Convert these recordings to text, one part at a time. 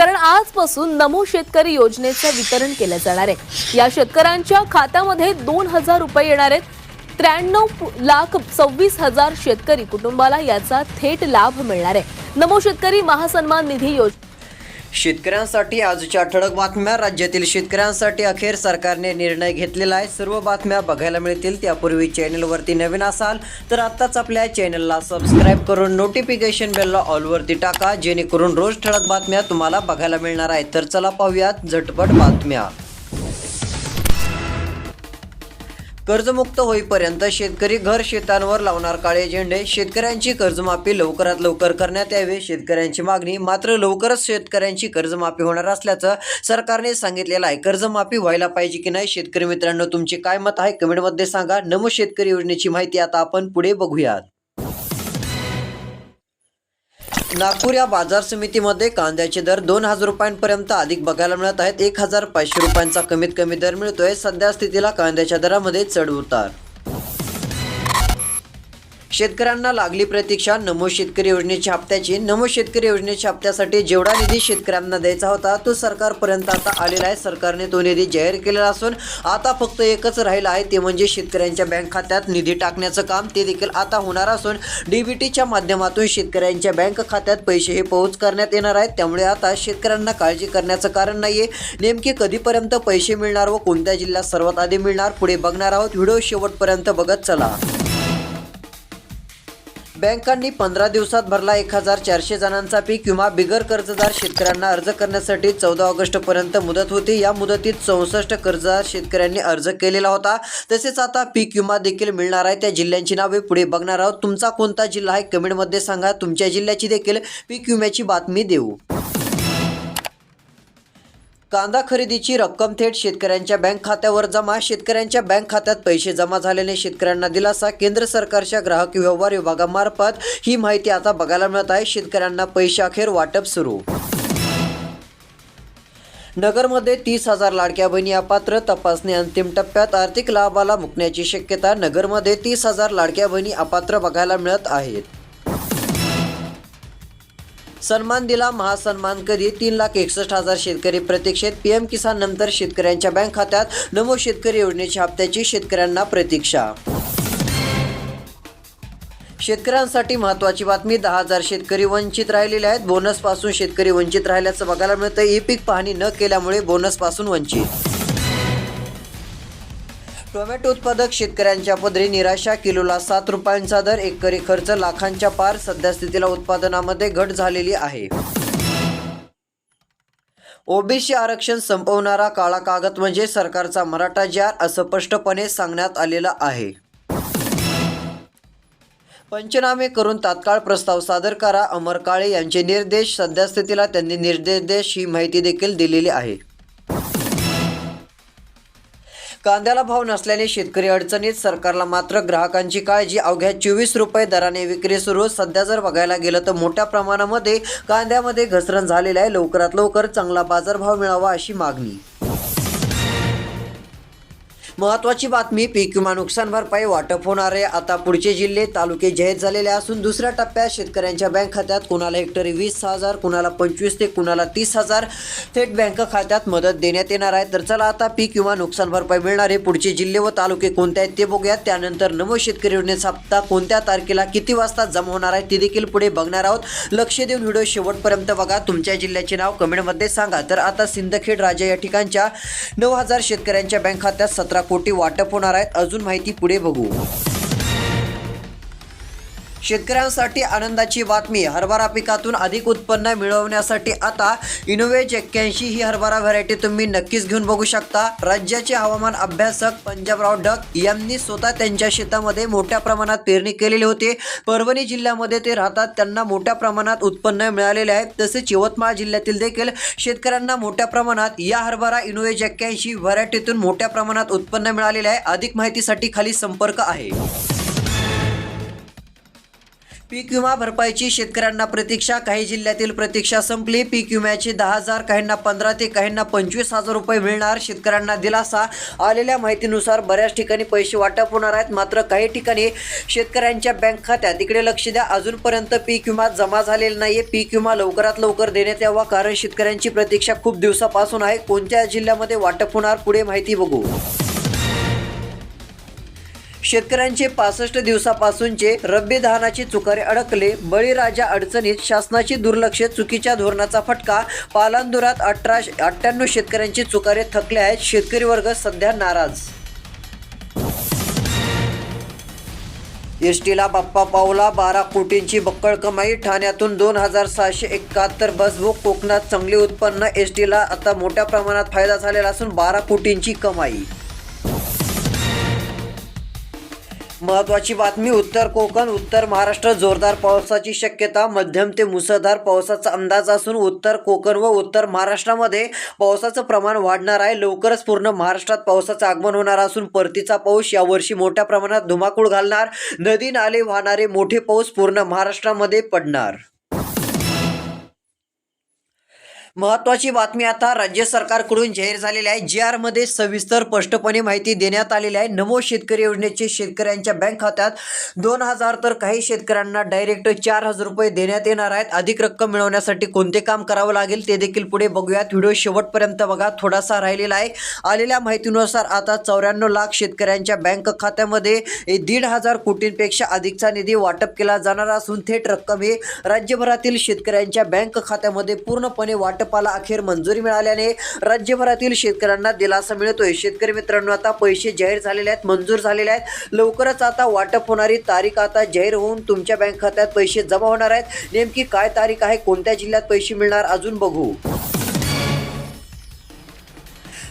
कारण आजपासून नमो शेतकरी योजनेचं वितरण केलं जाणार आहे. या शेतकऱ्यांच्या खात्यामध्ये दोन हजार रुपये येणार आहेत. त्र्याण्णव लाख सव्वीस हजार शेतकरी कुटुंबाला याचा थेट लाभ मिळणार आहे. नमो शेतकरी महासन्मान निधी योजना शेतकऱ्यांसाठी आजच्या ठळक बातम्या. राज्यातील शेतकऱ्यांसाठी अखेर सरकारने निर्णय घेतलेला आहे. सर्व बातम्या बघायला मिळतील त्यापूर्वी चॅनलवरती नवीन असाल तर आत्ताच आपल्या चॅनलला सबस्क्राईब करून नोटिफिकेशन बेलला ऑलवरती टाका जेणेकरून रोज ठळक बातम्या तुम्हाला बघायला मिळणार आहेत. तर चला पाहूयात झटपट बातम्या. कर्जमुक्त होईपर्यंत शेतकरी घर शेतांवर लावणार काळे झेंडे. शेतकऱ्यांची कर्जमाफी लवकरात लवकर करण्यात यावी. शेतकऱ्यांची मागणी मात्र लवकरच शेतकऱ्यांची कर्जमाफी होणार असल्याचं सरकारने सांगितलेलं आहे. कर्जमाफी व्हायला पाहिजे की नाही? शेतकरी मित्रांनो तुमचे काय मत आहे? कमेंटमध्ये सांगा. नमो शेतकरी योजनेची माहिती आता आपण पुढे बघूयात. नागपूर या बाजार समितीमध्ये कांद्याचे दर दोन हजार रुपयांपर्यंत अधिक बघायला मिळत आहेत. एक हजार पाचशे रुपयांचा कमीत कमी दर मिळतोय. सध्या स्थितीला कांद्याच्या दरामध्ये चढ उतार. शेतकऱ्यांना लागली प्रतीक्षा नमो शेतकरी योजनेच्या हप्त्याची नमो शेतकरी योजनेच्या हप्त्यासाठी जेवढा निधी शेतकऱ्यांना द्यायचा होता तो सरकारपर्यंत आता आलेला आहे. सरकारने तो निधी जाहीर केलेला असून आता फक्त एकच राहिला आहे ते म्हणजे शेतकऱ्यांच्या बँक खात्यात निधी टाकण्याचं काम. ते देखील आता होणार असून डीबीटीच्या माध्यमातून शेतकऱ्यांच्या बँक खात्यात पैसे हे पोहोच करण्यात येणार आहेत. त्यामुळे आता शेतकऱ्यांना काळजी करण्याचं कारण नाहीये. नेमके कधीपर्यंत पैसे मिळणार व कोणत्या जिल्ह्यात सर्वात आधी मिळणार पुढे बघणार आहोत. व्हिडिओ शेवटपर्यंत बघत चला. बँकांनी पंधरा दिवसात भरला एक हजार चारशे जणांचा पीक विमा बिगर कर्जदार शेतकऱ्यांना अर्ज करण्यासाठी चौदा ऑगस्टपर्यंत मुदत होती. या मुदतीत चौसष्ट कर्जदार शेतकऱ्यांनी अर्ज केलेला होता. तसेच आता पीक विमा देखील मिळणार आहे. त्या जिल्ह्यांची नावे पुढे बघणार आहोत. तुमचा कोणता जिल्हा आहे? कमेंटमध्ये सांगा. तुमच्या जिल्ह्याची देखील पीक विम्याची बातमी देऊ. कांदा खरेदीची रक्कम थेट शेतकऱ्यांच्या बँक खात्यावर जमा. शेतकऱ्यांच्या बँक खात्यात पैसे जमा झाल्याने शेतकऱ्यांना दिलासा. केंद्र सरकारच्या ग्राहक व्यवहार विभागामार्फत ही माहिती आता बघायला मिळत आहे. शेतकऱ्यांना पैसे अखेर वाटप सुरू. नगरमध्ये तीस हजार लाडक्या बहिणी अपात्र. तपासणी अंतिम टप्प्यात आर्थिक लाभाला मुकण्याची शक्यता. नगरमध्ये तीस हजार लाडक्या बहिणी अपात्र बघायला मिळत आहेत. सन्मान दिला महासन्मान कधी तीन लाख एकसष्ट हजार शेतकरी प्रतीक्षेत. पीएम किसान नंतर शेतकऱ्यांच्या बँक खात्यात नमो शेतकरी योजनेच्या हप्त्याची शेतकऱ्यांना प्रतीक्षा. शेतकऱ्यांसाठी महत्त्वाची बातमी दहा हजार शेतकरी वंचित राहिलेले आहेत. बोनसपासून शेतकरी वंचित राहिल्याचं बघायला मिळतं ई पीक पाहणी न केल्यामुळे बोनसपासून वंचित. टोमॅटो उत्पादक शेतकऱ्यांच्या पदरी निराशा किलोला सात रुपयांचा दर एकरी खर्च लाखांच्या पार सध्यास्थितीला उत्पादनामध्ये घट झालेली आहे. ओबीसी आरक्षण संपवणारा काळा कागद म्हणजे सरकारचा मराठा जार असं स्पष्टपणे सांगण्यात आलेलं आहे. पंचनामे करून तात्काळ प्रस्ताव सादर करा अमर काळे यांचे निर्देश सध्यास्थितीला त्यांनी निर्देश ही माहिती देखील दिलेली आहे. कांद्याला भाव नसल्याने शेतकरी अडचणीत सरकारला मात्र ग्राहकांची काळजी. अवघ्या चोवीस रुपये दराने विक्री सुरू. सध्या जर बघायला गेलं तर मोठ्या प्रमाणामध्ये कांद्यामध्ये घसरण झालेलं आहे. लवकरात लवकर चांगला बाजारभाव मिळावा अशी मागणी. महत्वाची बातमी पीक विमा नुकसान भरपाई वाटप होणार आहे. आता पुढचे जिल्हे तालुके जाहीर झालेले असून दुसऱ्या टप्प्यात शेतकऱ्यांच्या बँक खात्यात कुणाला हेक्टरी वीस हजार कुणाला पंचवीस ते कुणाला तीस हजार थेट बँक खात्यात मदत देण्यात येणार आहे. तर चला आता पीक विमा नुकसान भरपाई मिळणारे पुढचे जिल्हे व तालुके कोणते आहेत ते बघूयात त्यानंतर नमो शेतकरी योजनेचा हप्ता कोणत्या तारखेला किती वाजता जमा होणार आहे ते देखील पुढे बघणार आहोत. लक्ष देऊन व्हिडिओ शेवटपर्यंत बघा. तुमच्या जिल्ह्याचे नाव कमेंटमध्ये सांगा. तर आता सिंदखेड राजा या ठिकाणच्या नऊ हजार शेतकऱ्यांच्या बँक खात्यात सतरा पोटी वाटप होणार आहेत अजून माहिती पुढे बघू. शेतकऱ्यांसाठी आनंदाची बातमी. हरभरा पिकातून अधिक उत्पन्न मिळवण्यासाठी आता इनोवेज एक्क्याऐंशी ही हरभरा व्हरायटी तुम्ही नक्कीच घेऊन बघू शकता. राज्याचे हवामान अभ्यासक पंजाबराव ढग यांनी स्वतः त्यांच्या शेतामध्ये मोठ्या प्रमाणात पेरणी केलेली होती. परभणी जिल्ह्यामध्ये ते राहतात त्यांना मोठ्या प्रमाणात उत्पन्न मिळालेले आहे. तसेच यवतमाळ जिल्ह्यातील देखील शेतकऱ्यांना मोठ्या प्रमाणात या हरभरा इनोवेज एक्क्याऐंशी व्हरायटीतून मोठ्या प्रमाणात उत्पन्न मिळालेले आहे. अधिक माहितीसाठी खाली संपर्क आहे. पीक विमा भरपाईची शेतकऱ्यांना प्रतीक्षा काही जिल्ह्यातील प्रतीक्षा संपली. पीक विम्याचे दहा हजार काहींना पंधरा ते काहींना पंचवीस हजार रुपये मिळणार. शेतकऱ्यांना दिलासा. आलेल्या माहितीनुसार बऱ्याच ठिकाणी पैसे वाटप होणार आहेत. मात्र काही ठिकाणी शेतकऱ्यांच्या बँक खात्यात इकडे लक्ष द्या अजूनपर्यंत पीक विमा जमा झालेला नाहीये. पीक विमा लवकरात लवकर देण्यात यावा कारण शेतकऱ्यांची प्रतीक्षा खूप दिवसापासून आहे. कोणत्या जिल्ह्यामध्ये वाटप होणार पुढे माहिती बघू. शेतकऱ्यांचे पासष्ट दिवसापासूनचे रब्बी धानाचे चुकारे अडकले. बळीराजा अडचणीत शासनाची दुर्लक्ष चुकीच्या धोरणाचा फटका. पालांदुरात अठरा अठ्ठ्याण्णव शेतकऱ्यांचे चुकारे थकले आहेत. शेतकरी वर्ग सध्या नाराज. एसटीला बाप्पा पावला. बारा कोटींची बक्कळ कमाई. ठाण्यातून दोन हजार सहाशे एकाहत्तर बस कोकणात चांगले उत्पन्न. एसटीला आता मोठ्या प्रमाणात फायदा झालेला असून बारा कोटींची कमाई. महत्वाची बातमी उत्तर कोकण उत्तर महाराष्ट्र जोरदार पावसाची शक्यता मध्यम ते मुसळधार पावसाचा अंदाज असून उत्तर कोकण व उत्तर महाराष्ट्रामध्ये पावसाचं प्रमाण वाढणार आहे. लवकरच पूर्ण महाराष्ट्रात पावसाचं आगमन होणार असून परतीचा पाऊस यावर्षी मोठ्या प्रमाणात धुमाकूळ घालणार. नदी नाले वाहणारे मोठे पाऊस पूर्ण महाराष्ट्रामध्ये पडणार. महत्वाची बातमी आता राज्य सरकारकडून जाहीर झालेली आहे. जी आरमध्ये सविस्तर स्पष्टपणे माहिती देण्यात आलेली आहे. नमो शेतकरी योजनेचे शेतकऱ्यांच्या बँक खात्यात दोन हजार तर काही शेतकऱ्यांना डायरेक्ट चार हजार रुपये देण्यात येणार आहेत. अधिक रक्कम मिळवण्यासाठी कोणते काम करावं लागेल ते देखील पुढे बघूयात. व्हिडिओ शेवटपर्यंत बघा. थोडासा राहिलेला आहे. आलेल्या माहितीनुसार आता चौऱ्याण्णव लाख शेतकऱ्यांच्या बँक खात्यामध्ये दीड हजार कोटींपेक्षा अधिकचा निधी वाटप केला जाणार असून थेट रक्कम ही राज्यभरातील शेतकऱ्यांच्या बँक खात्यामध्ये पूर्णपणे वाटपाला अखेर मंजुरी मिळाल्याने राज्यभरातील शेतकऱ्यांना दिलासा मिळतोय. शेतकरी मित्रांनो आता पैसे जाहीर झालेले आहेत मंजूर झालेले आहेत. लवकरच आता वाटप होणारी तारीख आता जाहीर होऊन तुमच्या बँक खात्यात पैसे जमा होणार आहेत. नेमकी काय तारीख आहे कोणत्या जिल्ह्यात पैसे मिळणार अजून बघू.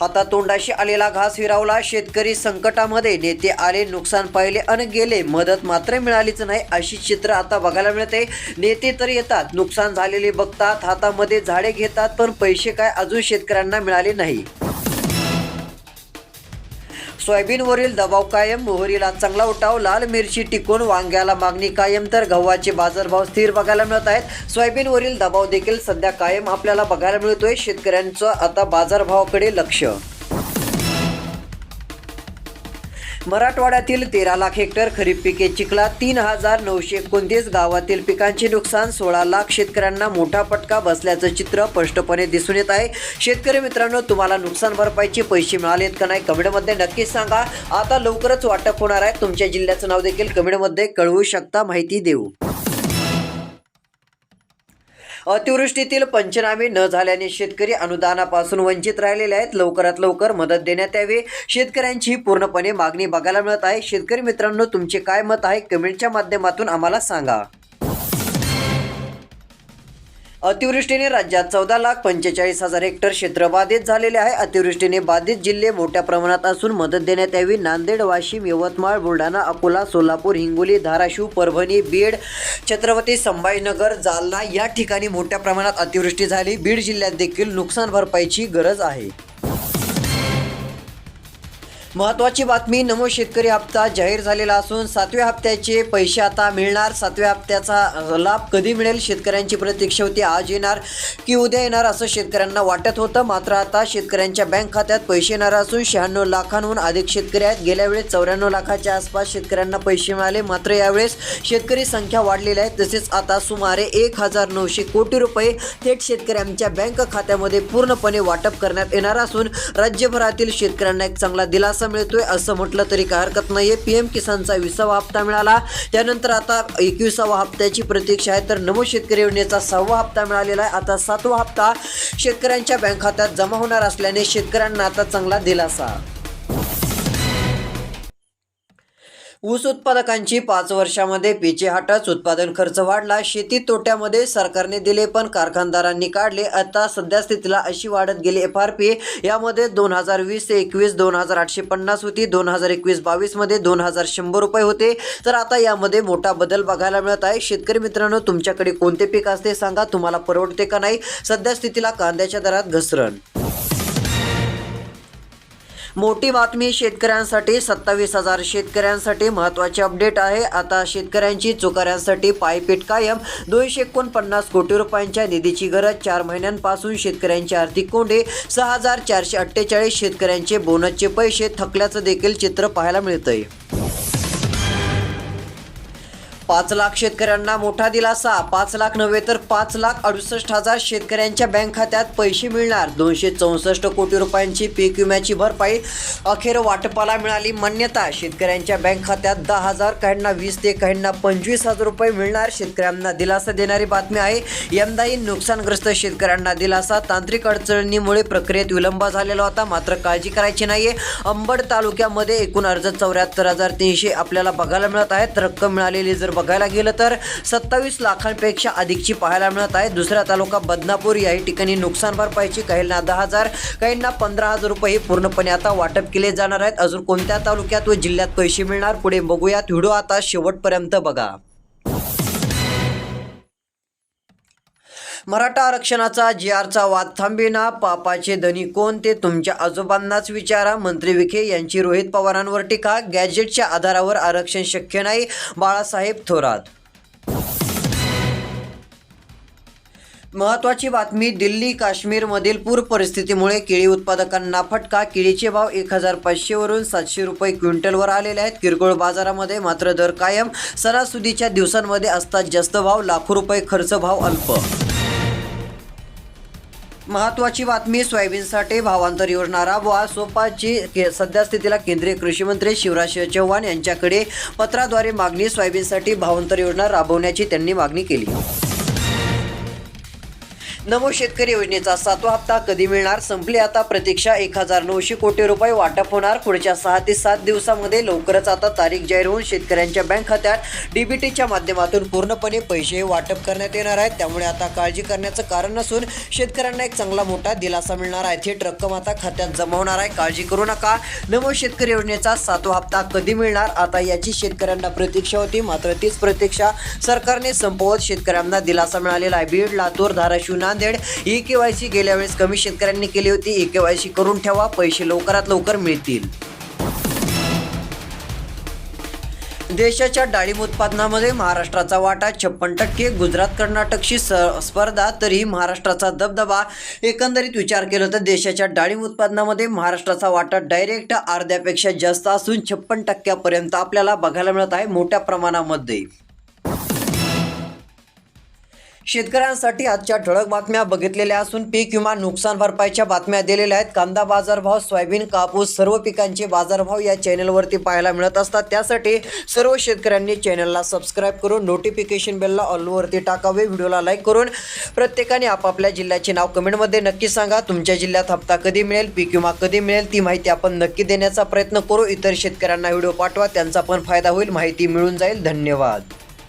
हातातोंडाशी आलेला घास हिरावला शेतकरी संकटामध्ये नेते आले नुकसान पाहिले आणि गेले. मदत मात्र मिळालीच नाही अशी चित्र आता बघायला मिळते. नेते तर येतात नुकसान झालेले बघतात हातामध्ये झाडे घेतात पण पैसे काय अजून शेतकऱ्यांना मिळाले नाही. सोयाबीनवरील दबाव कायम मोहरीला चांगला उठाव लाल मिरची टिकून वांग्याला मागणी कायम तर गव्हाचे बाजारभाव स्थिर बघायला मिळत आहेत. सोयाबीनवरील दबाव देखील सध्या कायम आपल्याला बघायला मिळतोय. शेतकऱ्यांचं आता बाजारभावाकडे लक्ष. मराठवाड्यातील तेरा लाख हेक्टर खरीप पिके चिखला तीन हजार नऊशे एकोणतीस गावातील पिकांचे नुकसान सोळा लाख शेतकऱ्यांना मोठा फटका बसल्याचं चित्र स्पष्टपणे दिसून येत आहे. शेतकरी मित्रांनो तुम्हाला नुकसान भरपाईचे पैसे मिळालेत का नाही कमेंटमध्ये नक्कीच सांगा. आता लवकरच वाटप होणार आहे. तुमच्या जिल्ह्याचं नाव देखील कमेंटमध्ये कळवू शकता. माहिती देऊ. अतिवृष्टीतील पंचनामे न झाल्याने शेतकरी अनुदानापासून वंचित राहिलेले आहेत. लवकरात लवकर मदत देण्यात यावी. शेतकऱ्यांची पूर्णपणे मागणी बघायला मिळत आहे. शेतकरी मित्रांनो तुमचे काय मत आहे? कमेंटच्या माध्यमातून आम्हाला सांगा. अतिवृष्टीने राज्यात चौदा लाख पंचेचाळीस हजार हेक्टर क्षेत्र बाधित झालेले आहे. अतिवृष्टीने बाधित जिल्हे मोठ्या प्रमाणात असून मदत देण्यात यावी. नांदेड वाशिम यवतमाळ बुलढाणा अकोला सोलापूर हिंगोली धाराशिव परभणी बीड छत्रपती संभाजीनगर जालना या ठिकाणी मोठ्या प्रमाणात अतिवृष्टी झाली. बीड जिल्ह्यात देखील नुकसान भरपाईची गरज आहे. महत्वाची बातमी नमो शेतकरी हप्ता जाहीर झालेला असून सातव्या हप्त्याचे पैसे आता मिळणार. सातव्या हप्त्याचा लाभ कधी मिळेल? शेतकऱ्यांची प्रतीक्षा होती. आज येणार की उद्या येणार असं शेतकऱ्यांना वाटत होतं. मात्र आता शेतकऱ्यांच्या बँक खात्यात पैसे येणार असून शहाण्णव लाखांहून अधिक शेतकरी आहेत. गेल्या वेळेस चौऱ्याण्णव लाखाच्या आसपास शेतकऱ्यांना पैसे मिळाले. मात्र यावेळेस शेतकरी संख्या वाढलेली आहे. तसेच आता सुमारे एक हजार नऊशे कोटी रुपये थेट शेतकऱ्यांच्या बँक खात्यामध्ये पूर्णपणे वाटप करण्यात येणार असून राज्यभरातील शेतकऱ्यांना एक चांगला दिलासा मिळतोय असं म्हटलं तरी काय हरकत नाहीये. पीएम किसानचा विसावा हप्ता मिळाला. त्यानंतर आता एकविसावा हप्त्याची प्रतीक्षा आहे. तर नमो शेतकरी योजनेचा सहावा हप्ता मिळालेला आहे. आता सातवा हप्ता शेतकऱ्यांच्या बँक खात्यात जमा होणार असल्याने शेतकऱ्यांना आता चांगला दिलासा. ऊस उत्पादकांची पाच वर्षामध्ये पिचेहाटच उत्पादन खर्च वाढला. शेती तोट्यामध्ये सरकारने दिले पण कारखानदारांनी काढले. आता सध्या स्थितीला अशी वाढत गेली एफ आर पी यामध्ये दोन हजार वीस ते एकवीस दोन हजार आठशे पन्नास होती. दोन हजार एकवीस बावीसमध्ये दोन हजार शंभर रुपये होते. तर आता यामध्ये मोठा बदल बघायला मिळत आहे. शेतकरी मित्रांनो तुमच्याकडे कोणते पीक असते सांगा. तुम्हाला परवडते का नाही? सध्या स्थितीला कांद्याच्या दरात घसरण. मोठी बातमी शेतकऱ्यांसाठी सत्तावीस हजार शेतकऱ्यांसाठी महत्त्वाचे अपडेट आहे. आता शेतकऱ्यांची चुकाऱ्यांसाठी पायपीट कायम. दोनशे एकोणपन्नास कोटी रुपयांच्या निधीची गरज. चार महिन्यांपासून शेतकऱ्यांचे आर्थिक कोंडे. सहा हजार चारशे अठ्ठेचाळीस शेतकऱ्यांचे बोनसचे पैसे. थकल्याचं देखील चित्र पाहायला मिळतंय. पाच लाख शेतकऱ्यांना मोठा दिलासा. पाच लाख नव्हे तर पाच लाख अडुसष्ट हजार शेतकऱ्यांच्या बँक खात्यात पैसे मिळणार. दोनशे चौसष्ट कोटी रुपयांची पीक विम्याची भरपाई अखेर वाटपाला मिळाली मान्यता. शेतकऱ्यांच्या बँक खात्यात दहा हजार काहींना वीस ते काहींना पंचवीस हजार रुपये मिळणार. शेतकऱ्यांना दिलासा देणारी बातमी आहे. यंदाही नुकसानग्रस्त शेतकऱ्यांना दिलासा. तांत्रिक अडचणीमुळे प्रक्रियेत विलंब झालेला होता. मात्र काळजी करायची नाहीये. अंबड तालुक्यामध्ये एकूण अर्ज चौऱ्याहत्तर हजार तीनशे आपल्याला बघायला मिळत आहेत. रक्कम मिळालेली जर बघायला गेलं तर सत्तावीस लाखांपेक्षा अधिकची पाहायला मिळत आहे. दुसरा तालुका बदनापूर याही ठिकाणी नुकसान भरपाईची काहींना दहा हजार काहींना पंधरा हजार रुपये हे पूर्णपणे आता वाटप केले जाणार आहेत. अजून कोणत्या तालुक्यात व जिल्ह्यात पैसे मिळणार पुढे बघूयात. व्हिडिओ आता शेवटपर्यंत बघा. मराठा आरक्षणाचा जी आरचा वाद थांबेना पापाचे धनी कोण ते तुमच्या आजोबांनाच विचारा. मंत्री विखे यांची रोहित पवारांवर टीका गॅजेटच्या आधारावर आरक्षण शक्य नाही बाळासाहेब थोरात. महत्वाची बातमी दिल्ली काश्मीरमधील पूर परिस्थितीमुळे केळी उत्पादकांना फटका केळीचे भाव एक हजार पाचशेवरून सातशे रुपये क्विंटलवर आलेले आहेत. किरकोळ बाजारामध्ये मात्र दर कायम सणासुदीच्या दिवसांमध्ये असतात जास्त भाव लाखो रुपये खर्च भाव अल्प. महत्वाची बातमी सोयाबीनसाठी भावांतर योजना राबवा. सोपाची के- केंद्रीय कृषी मंत्री शिवराज चौहान यांच्याकडे पत्राद्वारे मागणी सोयाबीनसाठी भावांतर योजना राबवण्याची त्यांनी मागणी केली. नमो शेतकरी योजनेचा सातवा हप्ता कधी मिळणार? संपली आता प्रतीक्षा. एक हजार नऊशे कोटी रुपये वाटप होणार. पुढच्या सहा ते सात दिवसामध्ये लवकरच आता तारीख जाहीर होऊन शेतकऱ्यांच्या बँक खात्यात डीबीटीच्या माध्यमातून पूर्णपणे पैसे वाटप करण्यात येणार आहेत. त्यामुळे आता काळजी करण्याचं कारण नसून शेतकऱ्यांना एक चांगला मोठा दिलासा मिळणार आहे. थेट रक्कम आता खात्यात जमा होणार आहे. काळजी करू नका. नमो शेतकरी योजनेचा सातवा हप्ता कधी मिळणार? आता याची शेतकऱ्यांना प्रतीक्षा होती. मात्र तीच प्रतीक्षा सरकारने संपवत शेतकऱ्यांना दिलासा मिळालेला आहे. Beed Latur Dharashiv Nanded. E K Y C गेल्या वेळेस कमी शेतकऱ्यांनी केली होती. ई के वाय सी करून ठेवा. पैसे लवकरात लवकर मिळतील. देशाच्या डाळिंब उत्पादनामध्ये महाराष्ट्राचा वाटा छप्पन टक्के गुजरात कर्नाटकशी स्पर्धा तरीही महाराष्ट्राचा दबदबा. एकंदरीत विचार केला तर देशाच्या डाळिंब उत्पादनामध्ये महाराष्ट्राचा वाटा डायरेक्ट अर्ध्यापेक्षा जास्त असून छप्पन टक्क्यापर्यंत आपल्याला बघायला मिळत आहे मोठ्या प्रमाणामध्ये. शेतकऱ्यांसाठी आजच्या ठळक बातम्या बघितलेल्या असून पीक विमा नुकसान भरपाईच्या बातम्या दिलेल्या आहेत. कांदा बाजारभाव सोयाबीन कापूस सर्व पिकांचे बाजारभाव या चॅनलवरती पाहायला मिळत असतात. त्यासाठी सर्व शेतकऱ्यांनी चॅनलला सबस्क्राईब करून नोटिफिकेशन बेलला ऑलवरती टाकावे. व्हिडिओला लाईक करून प्रत्येकाने आपापल्या जिल्ह्याचे नाव कमेंटमध्ये नक्की सांगा. तुमच्या जिल्ह्यात हप्ता कधी मिळेल पीक विमा कधी मिळेल ती माहिती आपण नक्की देण्याचा प्रयत्न करू. इतर शेतकऱ्यांना व्हिडिओ पाठवा त्यांचा पण फायदा होईल. माहिती मिळून जाईल. धन्यवाद.